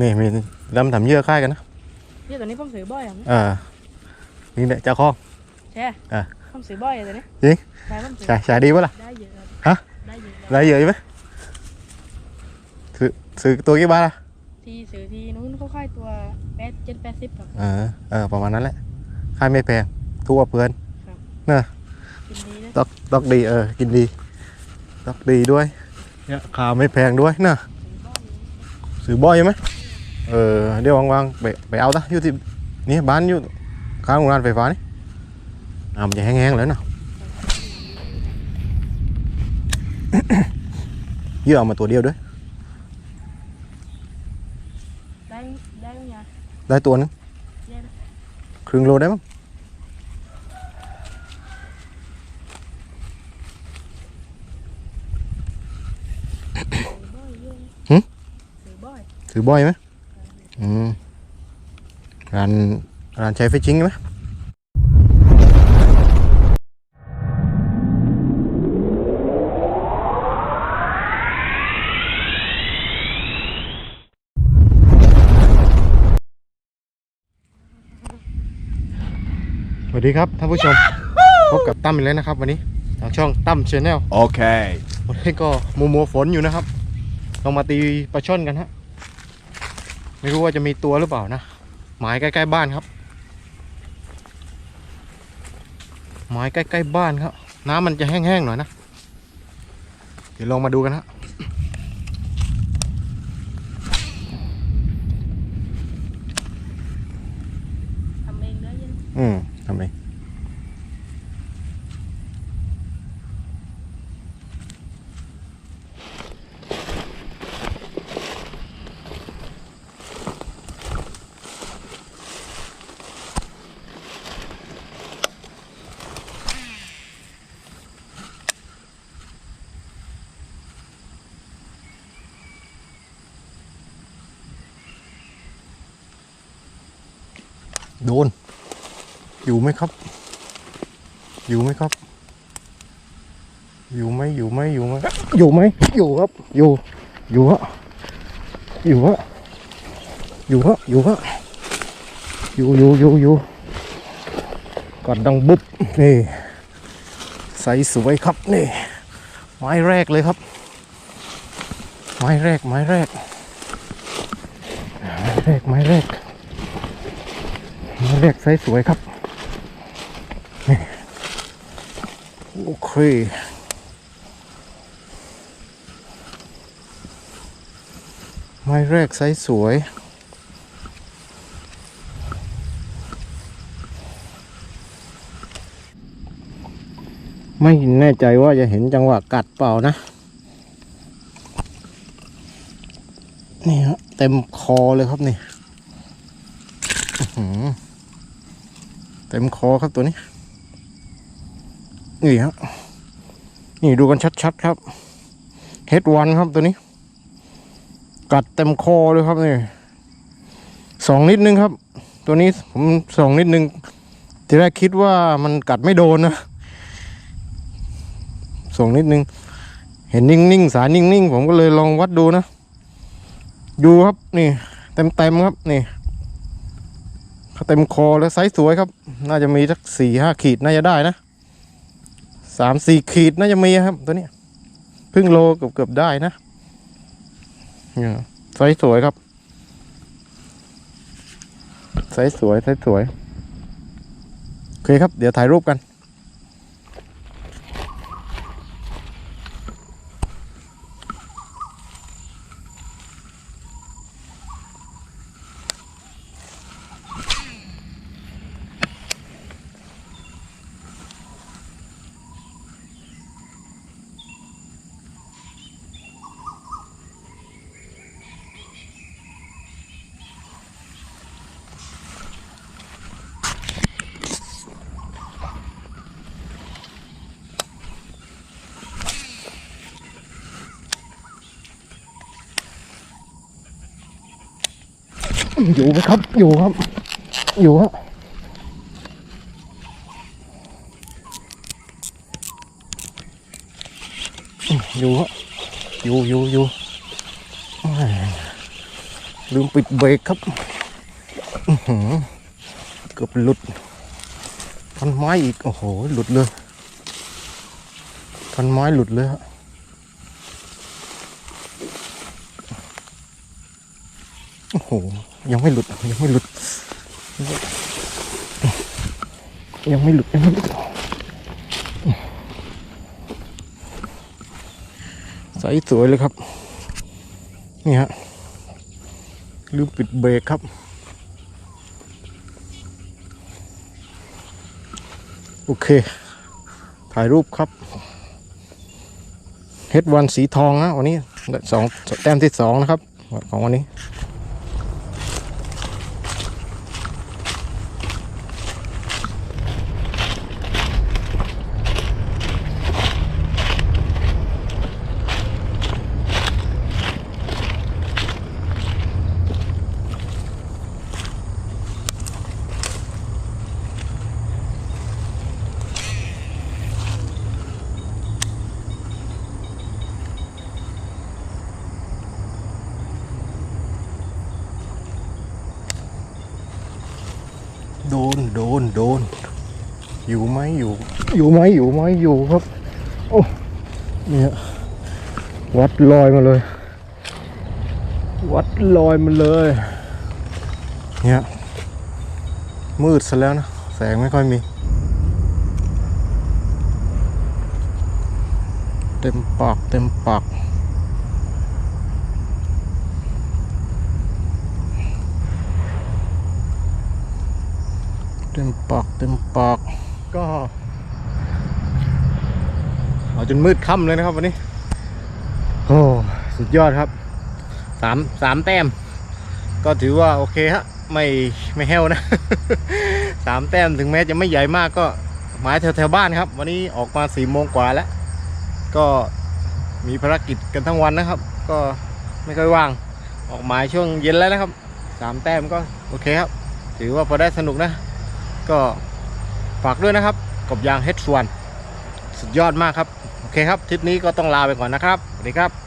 นี่มีดำทำเยื่อค่ายกันนะเนี่ยตัวนี้ผมซื้อบ่อยอะอ่านี่แหละเจ้าของใช่อะผมซื้อบ่อยอะตัวนี้จริงใช่ผมซื้อใช่ใช่ดีปะล่ะได้เยอะครับฮะได้เยอะครับได้เยอะไหมซื้อซื้อตัวกี่บาทล่ะที่ซื้อที่นู้นเขาขายตัวแปดเจ็ดแปดสิบครับเออเออประมาณนั้นแหละค่ายไม่แพงทั่วเพื่อนกินดีนะตอกตอกดีเออกินดีตอกดีด้วยเนี่ยข่าวไม่แพงด้วยนะซื้อบ่อยซื้อบ่อยไหม เออเดี๋ยวว่างๆไปไปเอาตะอยู่ที่นี่บ้านอยู่ข้างโรงงานไฟฟ้านี่อ่ามันจะแห้งๆแล้วเนาะเยื่อเอามาตัวเดียวด้วยได้ได้ไหมยาได้ตัวนึงได้นะครึ่งโลได้มั้งซื้อบ่อยเยอะนะซื้อบ่อยซื้อบ่อยไหม อืมร้านร้านใช้ฟิชชิงไหมสวัสดีครับท่านผู้ชม พบกับตั้มอีกแล้วนะครับวันนี้ทางช่องตั้มชาแนล Okay. วันนี้ก็มัวมัวๆฝนอยู่นะครับเรามาตีปลาช่อนกันฮะ ไม่รู้ว่าจะมีตัวหรือเปล่านะ หมายใกล้ๆบ้านครับ หมายใกล้ๆบ้านครับ น้ำมันจะแห้งๆหน่อยนะ เดี๋ยวลองมาดูกันฮะ ทำเองได้เยอะ อืมทำไม โดน อยู่ไหมครับ อยู่ไหมครับ อยู่ไหมอยู่ไหมอยู่ไหมอยู่ไหมอยู่ครับ อยู่ อยู่ฮะอยู่ฮะอยู่ฮะอยู่ฮะอยู่อยู่อยู่อยู่ก่อนดังบุบนี่ใสสวยครับนี่ ไม้แรกเลยครับ ไม้แรกไม้แรกไม้แรกไม้แรก ไม้แรกไซส์สวยครับ โอเคไม้แรกไซส์สวย ไม่แน่ใจว่าจะเห็นจังหวะกัดเปล่านะ นี่ฮะเต็มคอเลยครับนี่ อื เต็มคอครับตัวนี้ นี่ครับนี่ดูกันชัดๆครับเฮดวันครับตัวนี้ กัดเต็มคอเลยครับนี่สองนิดนึงครับ ตัวนี้ผมสองนิดนึงทีแรกคิดว่ามันกัดไม่โดนนะสองนิดนึง เห็นนิ่งๆสายนิ่งๆผมก็เลยลองวัดดูนะ ดูครับนี่ เต็มๆครับนี่ เต็มคอแล้วไซส์สวยครับ น่าจะมีสักสี่ห้าขีดน่าจะได้นะสามสี่ขีดน่าจะมีครับ ตัวนี้ยครึ่งโลเกือบเกือบได้นะเนี่ยไซส์สวยครับไซส์สวยไซส์สวยโอเคครับ เดี๋ยวถ่ายรูปกัน อยู่ไหมครับ อยู่ครับ อยู่ฮะอยู่ฮะอยู่อยู่อยู่ลืมปิดเบรกครับเกือบหลุดท่อนไม้อีก โอ้โห หลุดเลยท่อนไม้หลุดเลยฮะโอ้โห ยังไม่หลุดยังไม่หลุด ยังไม่หลุดยังไม่หลุดใสสวยเลยครับ นี่ฮะลืมปิดเบรกครับโอเค ถ่ายรูปครับเฮดวันสีทองนะวันนี้สองแต้มที่สองนะครับ ของวันนี้ โดนโดนโดน อยู่ไหมอยู่ อยู่ไหมอยู่ไหมอยู่ครับ โอ้เนี่ยวัดลอยมาเลย วัดลอยมาเลย เนี่ยมืดซะแล้วนะ แสงไม่ค่อยมี เต็มปากเต็มปาก ต็มปากเต็มปากก็เอาจนมืดค่ำเลยนะครับวันนี้โอ้สุดยอดครับสามสามแต้ม ก็ถือว่าโอเคฮะไม่ไม่แห้วนะสามแต้มถึงแม้จะไม่ใหญ่มากก็หมายแถวแถวๆบ้านครับ วันนี้ออกมาสี่โมงกว่าแล้ว ก็มีภารกิจกันทั้งวันนะครับ ก็ไม่ค่อยว่าง ออกหมายช่วงเย็นแล้วนะครับสามแต้มก็โอเคครับ ถือว่าพอได้สนุกนะ ก็ฝากด้วยนะครับกบยางเฮดชวนสุดยอดมากครับ โอเคครับ ทริปนี้ก็ต้องลาไปก่อนนะครับ สวัสดีครับ